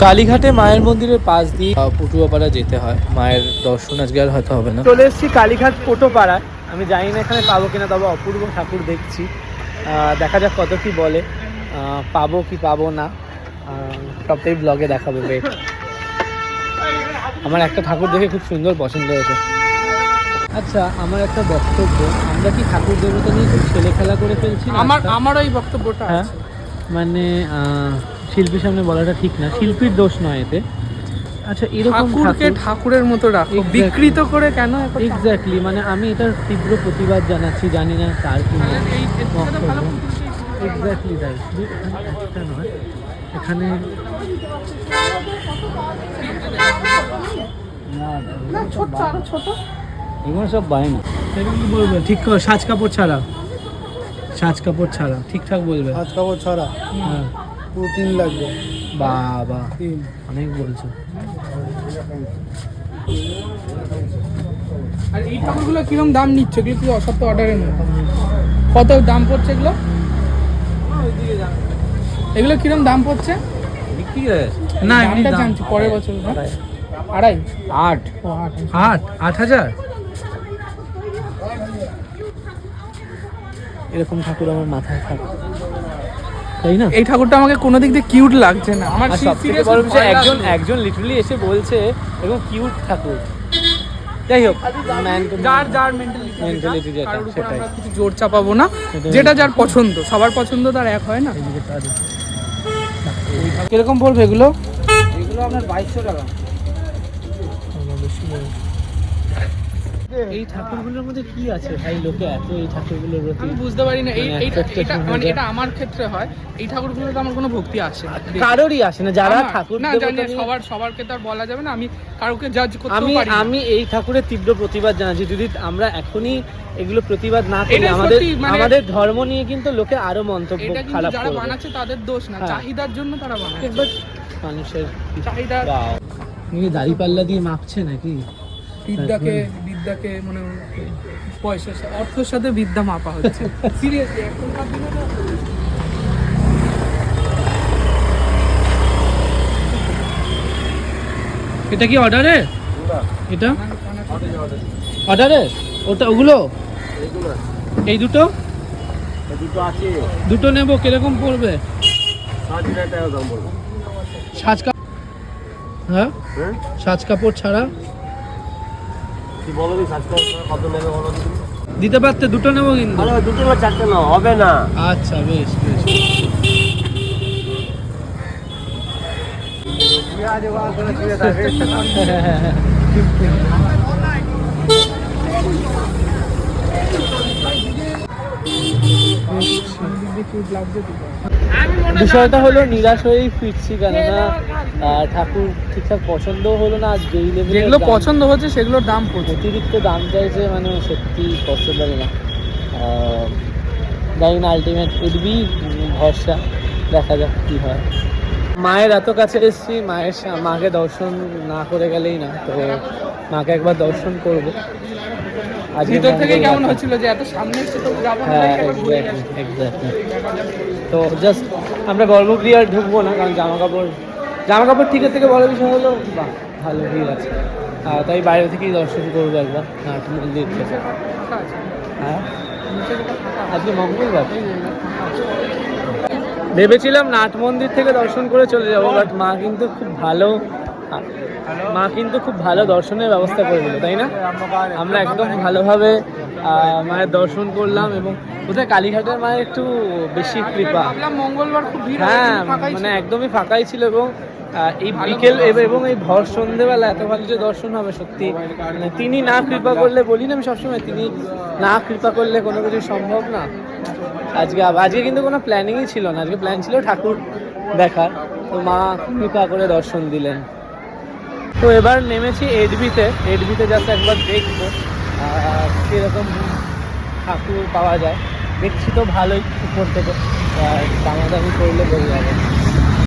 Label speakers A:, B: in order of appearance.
A: কালীঘাটে মায়ের মন্দিরের পাশ দিয়ে আহ, পটুয়াপাড়া যেতে হয়। মায়ের দর্শন আজকে আর হয়তো হবে না। চলে এসেছি কালীঘাট পটোপাড়ায় আমি জানি না এখানে পাবো কিনা তবে অপূর্ব ঠাকুর দেখছি। আহ, দেখা যাক কত কি বলে। আহ, পাবো কি পাবো না। আহ, সবটাই ব্লগে দেখাবো বেশ আমার একটা ঠাকুর দেখে খুব সুন্দর পছন্দ হয়েছে। আচ্ছা আমার একটা বক্তব্য। আমরা কি ঠাকুর দেবতা নিয়ে খুব ছেলে খেলা করে ফেলছি না
B: আমার? আমারও এই বক্তব্যটা
A: হ্যাঁ। মানে আহ, শিল্পীর সামনে বলাটা ঠিক না শিল্পীর দোষ নয় এতে। আচ্ছা এরকম
B: ঠাকুরকে ঠাকুরের মতো রাখো। বিকৃত করে কেন
A: এক্স্যাক্টলি মানে আমি এটার তীব্র প্রতিবাদ জানাচ্ছি জানি না তার কি
B: ভালো
A: এক্স্যাক্টলি তাই এখানে একটা নয়। এখানে
B: ছোট আরও ছোট।
A: এগুলো সব বায়না। সেটা কি বলবে? ঠিক সাজ কাপড় ছাড়া। সাজ কাপড় ছাড়া ঠিকঠাক বলবে।
C: সাজ কাপড় ছড়া।
A: হ্যাঁ।
C: পুরো তিন লাগবে।
A: বাবা।
C: তিন।
A: অনেক বলছো।
B: আর এই ঠাকুরগুলো কিরম দাম নিচ্ছে? এগুলো কি অসত্য অর্ডারের মতো কত দাম পড়ছে এগুলো? এগুলো কিরম দাম পড়ছে?
A: বিক্রি
B: না এমনিটা জানছি পরের বছর হ্যাঁ? আড়াই।
A: আট।
B: আট
A: আট? আট হাজার? এরকম ঠাকুর আমার মাথায় থাকে। তাই না?
B: এই ঠাকুরটা আমাকে কোনো দিক দিয়ে কিউট লাগছে না। আমার
A: আর সব থেকে
B: seriously
A: বড় বিষয় একজন একজন লিটারালি এসে বলছে এবং কিউট ঠাকুর। যাই হোক
B: যার যার মেন্টালিটি
A: যেটা, সেটাই।
B: কিছু জোর চাপাবো না। যেটা যার পছন্দ সবার পছন্দ তার এক হয় না।
A: কীরকম পড়বে এগুলো?
C: এগুলো আপনার বাইশশো টাকা।
A: এই ঠাকুরগুলোর মধ্যে কি আছে? ভাই লোকে এত এই ঠাকুরগুলোর প্রতি
B: আমি বুঝতে পারি না। এই
A: মানে
B: এটা মানে এটা আমার ক্ষেত্রে হয়। এই ঠাকুরগুলোতে আমার কোনো ভক্তি আসে না।
A: কারোরই আসে না। যারা ঠাকুর
B: না জানি সবার সবারকে তো আর বলা যাবে না। আমি কারোকে জাজ করতে পারি না।
A: আমি এই ঠাকুরের তীব্র প্রতিবাদ জানাচ্ছি। যদি আমরা এখনই এগুলো প্রতিবাদ না করি আমাদের
B: মানে-
A: আমাদের ধর্ম নিয়ে কিন্তু লোকে আরও মন্তব্য খারাপ
B: যারা বানাচ্ছে তাদের দোষ না।
A: হ্যাঁ।
B: চাহিদার জন্য তারা বানাচ্ছে।
A: মানুষের
B: চাহিদা
A: দাড়ি পাল্লা দিয়ে মাপছে নাকি?
B: বিদ্যাকে বিদ্যাকে মানে পয়সা অর্থের সাথে বিদ্যা মাপা হচ্ছে। সিরিয়াসলি এখনকার দিনে না
A: এটা কি অর্ডারে? এটা? অর্ডারে ওটা ওগুলো? এই দুটো?
C: দুটো আছে।
A: দুটো নেব কীরকম পড়বে? সাজ কাপড় হ্যাঁ?
C: হ্যাঁ?
A: সাজ কাপড় ছাড়া?
C: তুই বলো কি সাজ কত নেবে বলো
A: দিতে পারতে দুটো নেব কিন্তু।
C: আরে দুটো না চারটে না হবে না।
A: আচ্ছা বেশ বেশ। বিষয়টা হলো নিরাশ হয়েই ফিরছি কেননা ঠাকুর ঠিকঠাক পছন্দও হলো না আর যেই এর
B: যেগুলো পছন্দ হচ্ছে সেগুলোর দাম পড়ছে
A: অতিরিক্ত দাম চাইছে মানে সত্যি পসিবল না। জানি না আলটিমেট উঠবি ভরসা। দেখা যাক কি হয়। মায়ের এত কাছে এসেছি মায়ের মাকে দর্শন না করে গেলেই না তো মাকে একবার দর্শন করব।
B: ভিতর থেকে কেমন হচ্ছিল যে এত সামনে এসে তো যাব না
A: হ্যাঁ তো জাস্ট আমরা গর্ভগৃহে ঢুকবো না কারণ জামা কাপড় জামা কাপড় ঠিকের থেকে বড় বিষয় হলো বাহ ভালো ভিড় আছে। তাই বাইরে থেকেই দর্শন করব একবার। নাট মন্দির থেকে। হ্যাঁ? আজকে মঙ্গলবার? ভেবেছিলাম নাট মন্দির থেকে দর্শন করে চলে যাব বাট মা কিন্তু খুব ভালো মা কিন্তু খুব ভালো দর্শনের ব্যবস্থা করে দিল তাই না? আমরা একদম ভালোভাবে মায়ের দর্শন করলাম এবং বোধহয় কালীঘাটের মায়ের একটু বেশি কৃপা।
B: মঙ্গলবার খুব ভিড়
A: হ্যাঁ মানে একদমই ফাঁকাই ছিল এবং এই বিকেল এব- এবং এই ভর সন্ধেবেলা এত ভালো যে দর্শন হবে সত্যি মানে তিনি না কৃপা করলে বলি না আমি সবসময় তিনি না কৃপা করলে কোনো কিছু সম্ভব না। আজকে আজকে কিন্তু কোনো প্ল্যানিংই ছিল না আজকে প্ল্যান ছিল ঠাকুর দেখার তো মা কৃপা করে দর্শন দিলেন। তো এবার নেমেছি এডবিতে এডবিতে জাস্ট একবার দেখব কীরকম ঠাকুর পাওয়া যায়। দেখছি তো ভালোই উপর থেকে দামাদামি করলে বোঝা যাবে।